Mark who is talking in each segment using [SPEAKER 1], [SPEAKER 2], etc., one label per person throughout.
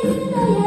[SPEAKER 1] Thank you.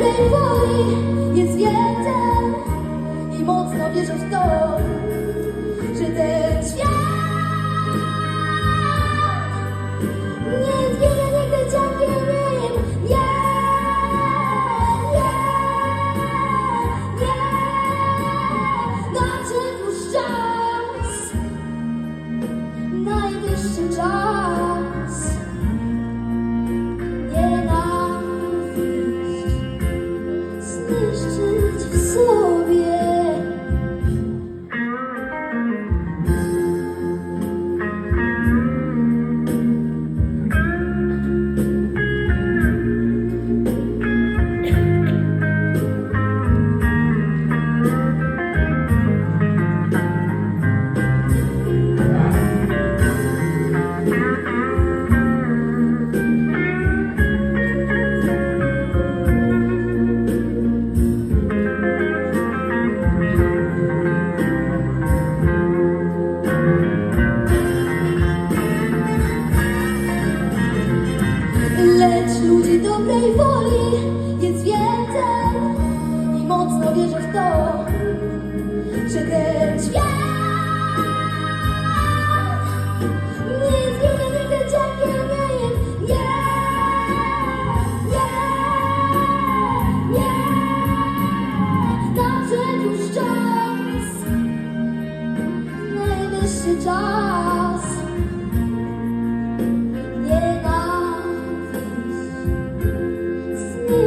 [SPEAKER 1] dobrej woli jest wiedza i mocno wierzę w to, że ten świat nie nigdy. Nie, nie, nie, nadszedł już czas, najwyższy czas.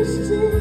[SPEAKER 1] jeszcze